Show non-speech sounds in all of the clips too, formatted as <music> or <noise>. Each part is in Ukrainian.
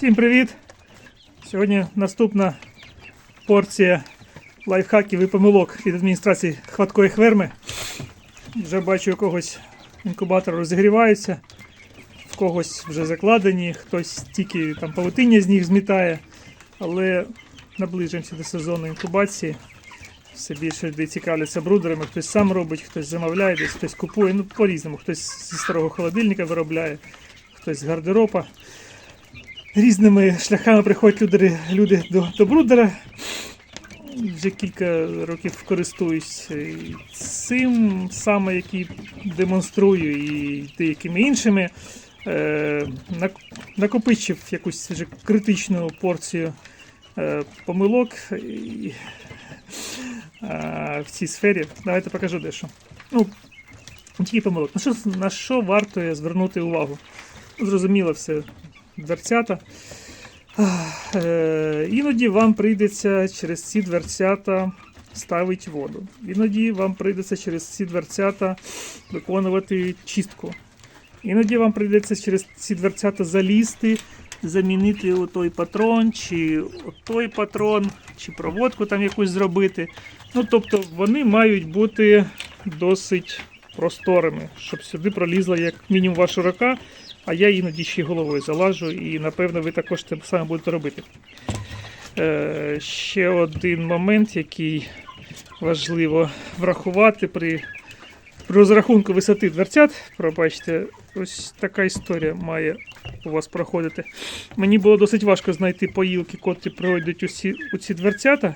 Всім привіт! Сьогодні наступна порція лайфхаків і помилок від адміністрації хваткої хверми. Вже бачу, у когось інкубатор розігрівається, в когось вже закладені, хтось тільки там павутиння з них змітає, але наближуємося до сезону інкубації. Все більше людей цікавляться брудерами, хтось сам робить, хтось замовляє, десь хтось купує. Ну, по-різному, хтось зі старого холодильника виробляє, хтось з гардероба різними шляхами приходять люди, люди до, до брудера. Вже кілька років користуюсь цим саме, який демонструю, і деякими іншими. Е, накопичив якусь вже критичну порцію е, помилок е, в цій сфері. Давайте покажу дещо. Ну, тільки помилок. На що, на що варто звернути увагу? Зрозуміло все, дверцята. Е, Іноді вам прийдеться через ці дверцята ставити воду. Іноді вам прийдеться через ці дверцята виконувати чистку. Іноді вам прийдеться через ці дверцята залізти, замінити отой патрон, чи той патрон, чи проводку там якусь зробити. Ну, тобто вони мають бути досить просторими, щоб сюди пролізла як мінімум ваша рука, а я іноді ще головою залажу, і напевно ви також те саме будете робити. Е, ще один момент, який важливо врахувати при, при розрахунку висоти дверцят. Пробачте, ось така історія має у вас проходити. Мені було досить важко знайти поїлки, котрі пройдуть усі, у ці дверцята.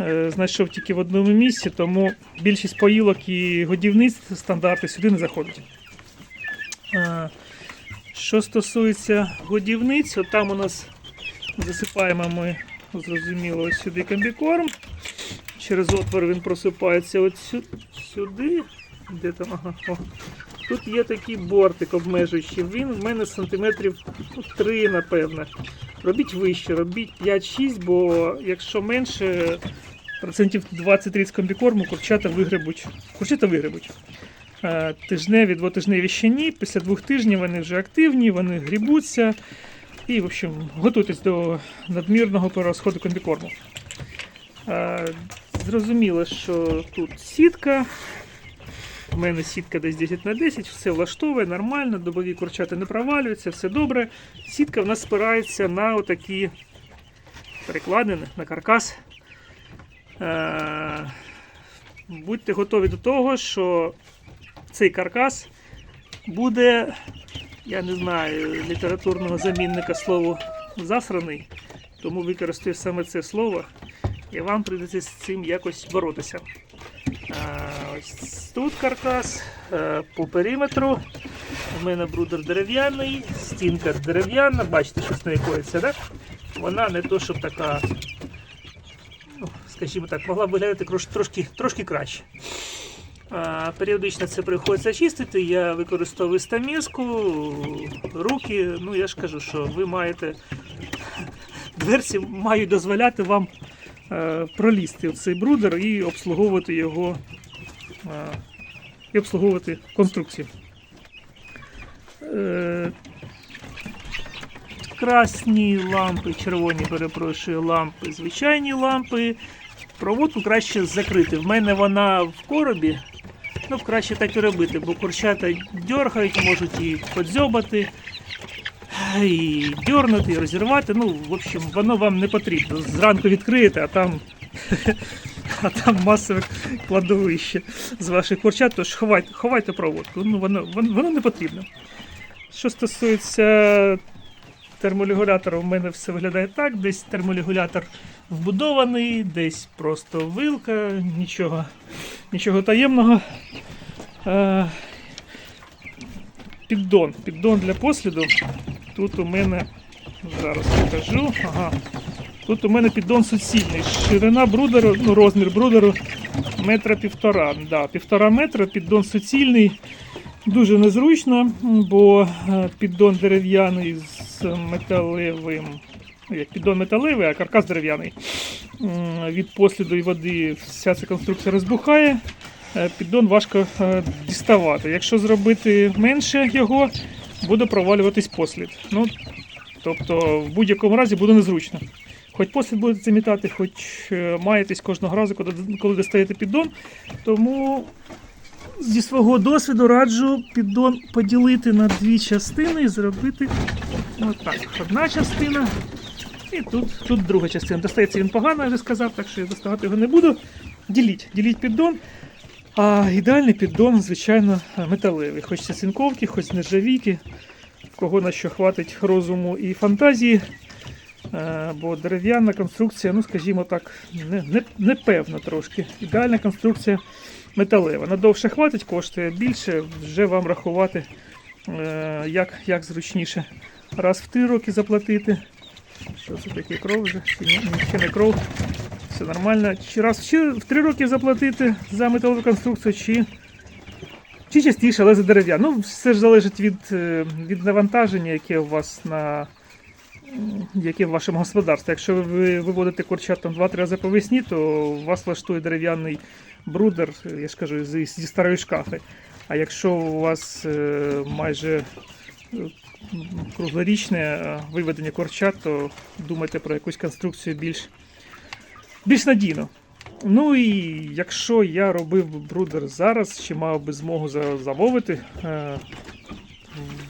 Е, Знайшов тільки в одному місці, тому більшість поїлок і годівництв стандарти сюди не заходять. Що стосується годівниць, от там у нас засипаємо ми, зрозуміло, сюди комбікорм. Через отвор він просипається от сю- сюди. Де там? Ага, о. Тут є такий бортик обмежуючий. Він в мене сантиметрів ну, 3, напевно. Робіть вище, робіть 5-6, бо якщо менше, процентів 20-30 комбікорму курчата вигребуть. Курчата вигребуть. Е, Тижневі, двотижневі ще ні. Після двох тижнів вони вже активні, вони грібуться. І, в общем, готуйтесь до надмірного перерозходу комбікорму. Е, Зрозуміло, що тут сітка. У мене сітка десь 10 на 10, все влаштовує, нормально, добові курчата не провалюються, все добре. Сітка в нас спирається на отакі перекладини, на каркас. Е, Будьте готові до того, що цей каркас буде, я не знаю, літературного замінника слову засраний, тому використаю саме це слово, і вам прийдеться з цим якось боротися. Ось тут каркас е, по периметру. У мене брудер дерев'яний, стінка дерев'яна, бачите, що з нею коїться, так? Вона не то, щоб така, ну, скажімо так, могла б виглядати трошки, трошки краще. Періодично це приходиться чистити. Я використовую стаміску, руки. Ну я ж кажу, що ви маєте дверці мають дозволяти вам е, пролізти в цей брудер і обслуговувати його е, і обслуговувати конструкцію. Е, красні лампи, червоні, перепрошую, лампи, звичайні лампи. Проводку краще закрити. В мене вона в коробі. Ну, краще так і робити, бо курчата дергають, можуть і подзьобати, і дьорнути, і розірвати. Ну, в общем, воно вам не потрібно. Зранку відкриєте, а там, <laughs> а там масове кладовище з ваших курчат, тож ховайте, ховайте проводку. Ну, воно, воно не потрібно. Що стосується терморегулятора, у мене все виглядає так. Десь терморегулятор вбудований, десь просто вилка, нічого, нічого таємного. Е, Піддон. Піддон для посліду. Тут у мене зараз покажу. Ага. Тут у мене піддон суцільний. Ширина брудеру, ну розмір брудеру метра півтора. Да, півтора метра, піддон суцільний. Дуже незручно, бо е, піддон дерев'яний з металевим. Як піддон металевий, а каркас дерев'яний. Від посліду і води вся ця конструкція розбухає. Е, Піддон важко е, діставати. Якщо зробити менше його, буде провалюватись послід. Ну, Тобто, в будь-якому разі буде незручно. Хоч послід будете замітати, хоч е, маєтесь кожного разу, коли достаєте піддон. Тому зі свого досвіду раджу піддон поділити на дві частини і зробити отак. Одна частина і тут, тут друга частина. Достається він погано, я вже сказав, так що я доставати його не буду. Діліть, діліть піддон. А ідеальний піддон, звичайно, металевий. Хоч це цинковки, хоч з нержавійки, кого на що хватить розуму і фантазії. Е, Бо дерев'яна конструкція, ну скажімо так, не, не, непевна трошки. Ідеальна конструкція металева. Надовше хватить, коштує більше, вже вам рахувати, е, як, як зручніше. Раз в три роки заплатити. Що це таке кров вже? Чи ще не кров. Все нормально. Чи раз в чи- три роки заплатити за металову конструкцію, чи, чи частіше, але за дерев'яну. Ну, все ж залежить від, е, від навантаження, яке у вас на. Яке в вашому господарстві. Якщо ви виводите курчат там 2-3 рази по весні, то вас влаштує дерев'яний брудер, я ж кажу, зі, зі старої шкафи. А якщо у вас е, майже круглорічне е, виведення курчат, то думайте про якусь конструкцію більш, більш надійну. Ну і якщо я робив брудер зараз, чи мав би змогу за- замовити е,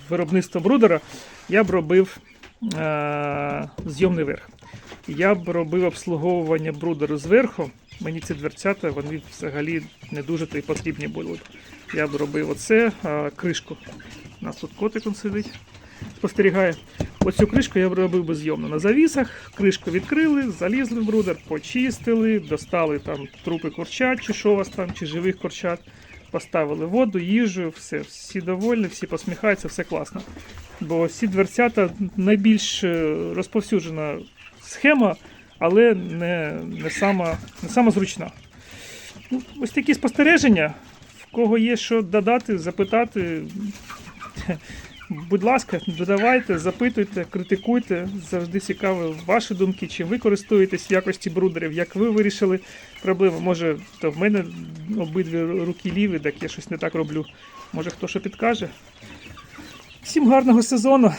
виробництво брудера, я б робив е, зйомний верх. Я б робив обслуговування брудеру зверху. Мені ці дверцята вони взагалі не дуже то й потрібні були. Я б робив оце, кришку. У нас тут котик сидить, спостерігає. Оцю кришку я робив би зйомно на завісах. Кришку відкрили, залізли в брудер, почистили, достали там трупи курчат, чи що у вас там, чи живих курчат. Поставили воду, їжу, все, всі довольні, всі посміхаються, все класно. Бо всі дверцята найбільш е, розповсюджена схема, але не, не, сама, не сама зручна. Ну, ось такі спостереження. В кого є що додати, запитати. Будь ласка, додавайте, запитуйте, критикуйте. Завжди цікаво ваші думки, чим ви користуєтесь якості брудерів, як ви вирішили проблему. Може, то в мене обидві руки ліві, так я щось не так роблю. Може хто що підкаже. Всім гарного сезону!